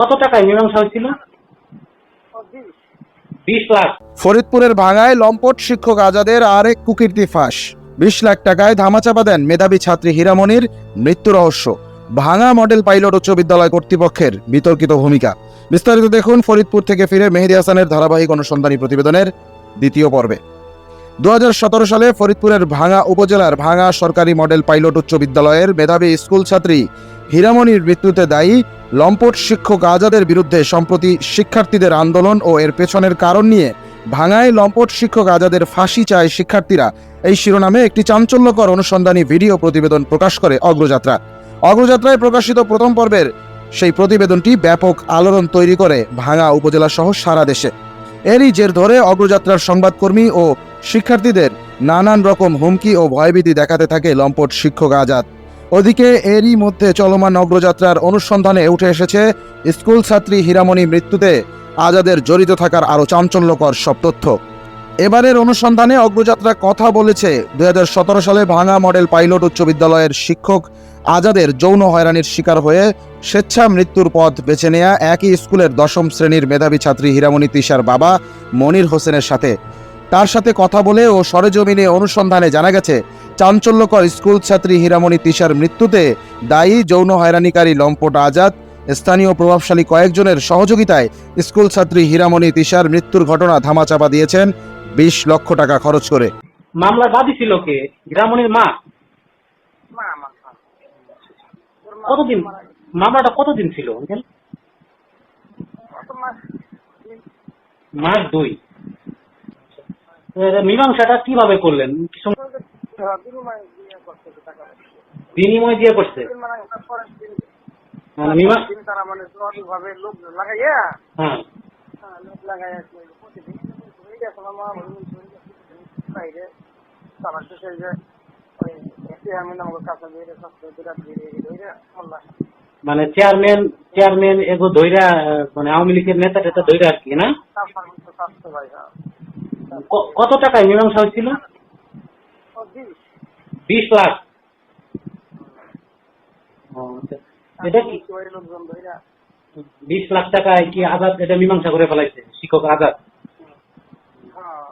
কত টাকায় মীমাংসা হয়েছিল ফরিদপুরের ভাঙায় লম্পট শিক্ষক আজাদের আরেক কুকীর্তি ফাঁস। বিশ লাখ টাকায় ধামাচাপা দেন মেধাবী ছাত্রী হীরামণির মৃত্যু রহস্য। ভাঙা মডেল পাইলট উচ্চ বিদ্যালয় কর্তৃপক্ষের বিতর্কিত ভূমিকা। বিস্তারিত দেখুন ফরিদপুর থেকে ফিরে মেহেদি হাসানের ধারাবাহিক অনুসন্ধানী প্রতিবেদনের দ্বিতীয় পর্বে। দু হাজার সতেরো সালে ফরিদপুরের ভাঙা উপজেলার ভাঙা সরকারি মডেল পাইলট উচ্চ বিদ্যালয়ের মেধাবী স্কুল ছাত্রী হীরামণির মৃত্যুতে দায়ী লম্পট শিক্ষক আজাদের বিরুদ্ধে সম্প্রতি শিক্ষার্থীদের আন্দোলন ও এর পেছনের কারণ নিয়ে ভাঙায় লম্পট শিক্ষক আজাদের ফাঁসি চায় শিক্ষার্থীরা। এই শিরোনামে একটি চাঞ্চল্যকর অনুসন্ধানী ভিডিও প্রতিবেদন প্রকাশ করে অগ্রযাত্রা। অগ্রযাত্রায় প্রকাশিত প্রথম পর্বের সেই প্রতিবেদনটি ব্যাপক আলোড়ন তৈরি করে ভাঙা উপজেলা সহ সারা দেশে। এরই জের ধরে অগ্রযাত্রার সংবাদকর্মী ও শিক্ষার্থীদের নানান রকম হুমকি ও ভয়ভীতি দেখাতে থাকে লম্পট শিক্ষক আজাদ। ওদিকে এরই মধ্যে চলমান অগ্রযাত্রার অনুসন্ধানে উঠে এসেছে স্কুল ছাত্রী হীরামণি মৃত্যুতে আজাদের জড়িত থাকার আরও চাঞ্চল্যকর সব তথ্য। এবারের অনুসন্ধানে অগ্রযাত্রা কথা বলেছে দু হাজার সতেরো সালে ভাঙা মডেল পাইলট উচ্চ বিদ্যালয়ের শিক্ষক আজাদের যৌন হয়রানির শিকার হয়ে স্বেচ্ছা মৃত্যুর পথ বেছে নেয়া একই স্কুলের দশম শ্রেণির মেধাবী ছাত্রী হীরামণি তিশার বাবা মনির হোসেনের সাথে। তার সাথে কথা বলে ও সরেজমিনে অনুসন্ধানে জানা গেছে চাঞ্চল্যকর স্কুল ছাত্রী হীরামণি তিশার মৃত্যুতে দায়ী যৌন হয়রানিকারী লম্পট আজাদ স্থানীয় প্রভাবশালী কয়েকজনের সহযোগিতায় স্কুল ছাত্রী হীরামণি তিশার মৃত্যুর ঘটনা ধামাচাপা দিয়েছেন বিশ লক্ষ টাকা খরচ করে। মামলার বাদী ছিল কে? গ্রামণীর মা। কতদিন? মামলাটা কতদিন ছিল আঙ্কেল? মাস মাস দুই। মীমাংসাটা কীভাবে করলেন? কি সম- হ্যাঁ, বিনিময়ে দিয়ে করছে। মানে মানে তারা মানে ভাবে লোক লাগাইয়া হ্যাঁ। লোক লাগাইয়া প্রতিদিন বাইরে তারা শেষে যে ওই চেয়ারম্যান আমাকে কাছে ধরে মানে চেয়ারম্যান চেয়ারম্যান এগো ধৈরা মানে আওয়ামী লীগের নেতা টেতা ধৈরা আর কি না? হ্যাঁ। কত টাকায় মীমাংসা হয়েছিল বিশ লাখ আচ্ছা। এটা কি? ধরে বিশ লাখ টাকায় কি আজাদ এটা মীমাংসা করে ফেলাইছে? শিক্ষক আজাদ। হ্যাঁ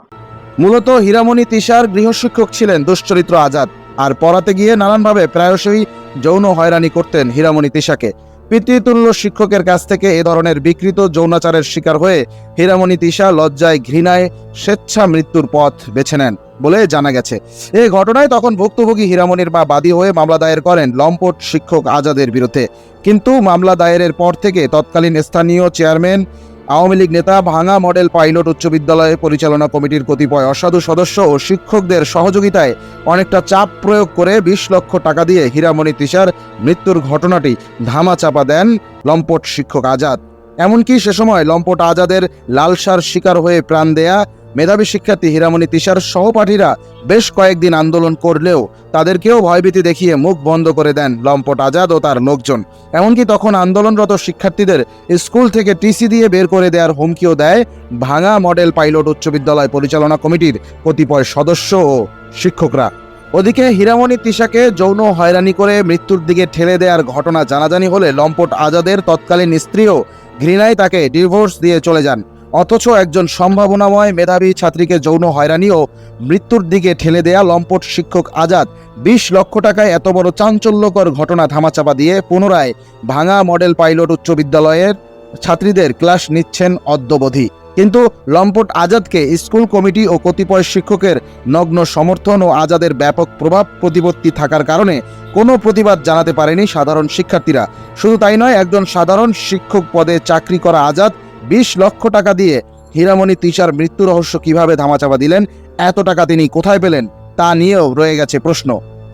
মূলত হীরামণি তিশার গৃহশিক্ষক ছিলেন দুশ্চরিত্র আজাদ আর পড়াতে গিয়ে নানানভাবে প্রায়শই যৌন হয়রানি করতেন হীরামণি তিশাকে। পিতৃতুল্য শিক্ষকের কাছ থেকে এ ধরনের বিকৃত যৌনাচারের শিকার হয়ে হীরামণি তিশা লজ্জায় ঘৃণায় স্বেচ্ছা মৃত্যুর পথ বেছে নেন। বলে জানা গেছে। এই ঘটনায় তখন ভুক্তভোগী হীরামণির মা বাদী হয়ে মামলা দায়ের করেন লম্পট শিক্ষক আজাদের বিরুদ্ধে। কিন্তু মামলা দায়েরের পর থেকে তৎকালীন স্থানীয় চেয়ারম্যান, আওয়ামী লীগ নেতা, ভাঙা মডেল পাইলট উচ্চ বিদ্যালয় পরিচালনা কমিটির কতিপয় অসাধু সদস্য ও শিক্ষকদের সহযোগিতায় অনেকটা চাপ প্রয়োগ করে বিশ লক্ষ টাকা দিয়ে হীরামণি তিশার মৃত্যুর ঘটনাটি ধামাচাপা দেন লম্পট শিক্ষক আজাদ। এমনকি সে সময় লম্পট আজাদের লালসার শিকার হয়ে প্রাণ দেয়া মেধাবী শিক্ষার্থী হীরামণি তিশার সহপাঠীরা বেশ কয়েকদিন আন্দোলন করলেও তাদেরকেও ভয়ভীতি দেখিয়ে মুখ বন্ধ করে দেন লম্পট আজাদ ও তার লোকজন। এমনকি তখন আন্দোলনরত শিক্ষার্থীদের স্কুল থেকে টিসি দিয়ে বের করে দেওয়ার হুমকিও দেয় ভাঙা মডেল পাইলট উচ্চ বিদ্যালয় পরিচালনা কমিটির কতিপয় সদস্য ও শিক্ষকরা। ওদিকে হীরামণি তিশাকে যৌন হয়রানি করে মৃত্যুর দিকে ঠেলে দেওয়ার ঘটনা জানাজানি হলে লম্পট আজাদের তৎকালীন স্ত্রীও ঘৃণায় তাকে ডিভোর্স দিয়ে চলে যান। অথচ একজন সম্ভাবনাময় মেধাবী ছাত্রীকে যৌন হয়রানি ও মৃত্যুর দিকে ঠেলে দেয়া লম্পট শিক্ষক আজাদ বিশ লক্ষ টাকায় এত বড় চাঞ্চল্যকর ঘটনা ধামাচাপা দিয়ে পুনরায় ভাঙা মডেল পাইলট উচ্চ বিদ্যালয়ের ছাত্রীদের ক্লাস নিচ্ছেন অদ্যবধি। কিন্তু লম্পট আজাদকে স্কুল কমিটি ও কতিপয় শিক্ষকের নগ্ন সমর্থন ও আজাদের ব্যাপক প্রভাব প্রতিপত্তি থাকার কারণে কোনো প্রতিবাদ জানাতে পারেনি সাধারণ শিক্ষার্থীরা। শুধু তাই নয়, একজন সাধারণ শিক্ষক পদে চাকরি করা আজাদ বিশ লক্ষ টাকা দিয়ে হীরামণি তিশার মৃত্যু রহস্য কীভাবে ধামাচাপা দিলেন, এত টাকা তিনি কোথায় পেলেন, তা নিয়েও রয়ে গেছে প্রশ্ন।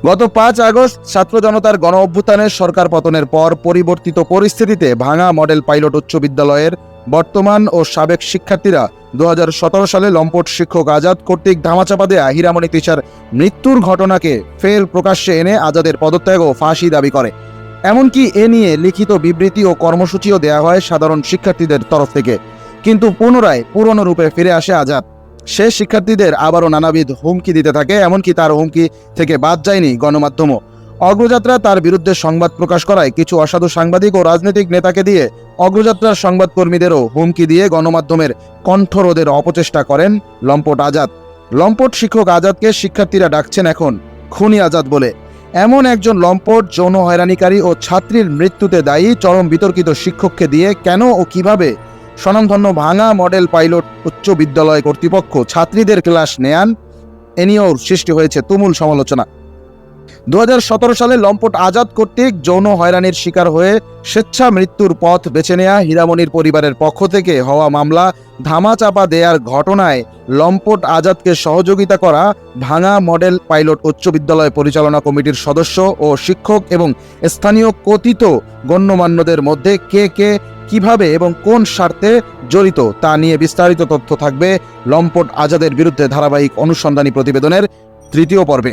গত পাঁচ আগস্ট ছাত্র জনতার গণ অভ্যুত্থানের সরকার পতনের পর পরিবর্তিত পরিস্থিতিতে ভাঙা মডেল পাইলট উচ্চ বিদ্যালয়ের বর্তমান ও সাবেক শিক্ষার্থীরা দু হাজার সতেরো সালে লম্পট শিক্ষক আজাদ কর্তৃক ধামাচাপা দেয়া হীরামণি তিশার মৃত্যুর ঘটনাকে ফের প্রকাশ্যে এনে আজাদের পদত্যাগ ও ফাঁসি দাবি করে। এমনকি এ নিয়ে লিখিত বিবৃতি ও কর্মসূচিও দেওয়া হয় সাধারণ শিক্ষার্থীদের তরফ থেকে। কিন্তু পুনরায় পুরনো রূপে ফিরে আসে আজাদ। সে শিক্ষার্থীদের আবারও নানাবিধ হুমকি দিতে থাকে, এমনকি তার হুমকি থেকে বাদ যায়নি গণমাধ্যমও। অগ্রযাত্রা তার বিরুদ্ধে সংবাদ প্রকাশ করায় কিছু অসাধু সাংবাদিক ও রাজনৈতিক নেতাকে দিয়ে অগ্রযাত্রার সংবাদকর্মীদেরও হুমকি দিয়ে গণমাধ্যমের কণ্ঠরোধের অপচেষ্টা করেন লম্পট আজাদ। লম্পট শিক্ষক আজাদকে শিক্ষার্থীরা ডাকছেন এখন খুনি আজাদ বলে। এমন একজন লম্পট, যৌন হয়রানিকারী ও ছাত্রীর মৃত্যুতে দায়ী, চরম বিতর্কিত শিক্ষককে দিয়ে কেন ও কীভাবে স্বনামধন্য ভাঙা মডেল পাইলট উচ্চ বিদ্যালয় কর্তৃপক্ষ ছাত্রীদের ক্লাস নেয়ান, এ নিয়েও সৃষ্টি হয়েছে তুমুল সমালোচনা। দু হাজার সতেরো সালে লম্পট আজাদ কর্তৃক যৌন হয়রানির শিকার হয়ে স্বেচ্ছা মৃত্যুর পথ বেছে নেয়া হীরামণির পরিবারের পক্ষ থেকে হওয়া মামলা ধামাচাপা দেয়ার ঘটনায় লম্পট আজাদকে সহযোগিতা করা ভাঙা মডেল পাইলট উচ্চ বিদ্যালয় পরিচালনা কমিটির সদস্য ও শিক্ষক এবং স্থানীয় কথিত গণ্যমান্যদের মধ্যে কে কে, কীভাবে এবং কোন স্বার্থে জড়িত তা নিয়ে বিস্তারিত তথ্য থাকবে লম্পট আজাদের বিরুদ্ধে ধারাবাহিক অনুসন্ধানী প্রতিবেদনের তৃতীয় পর্বে।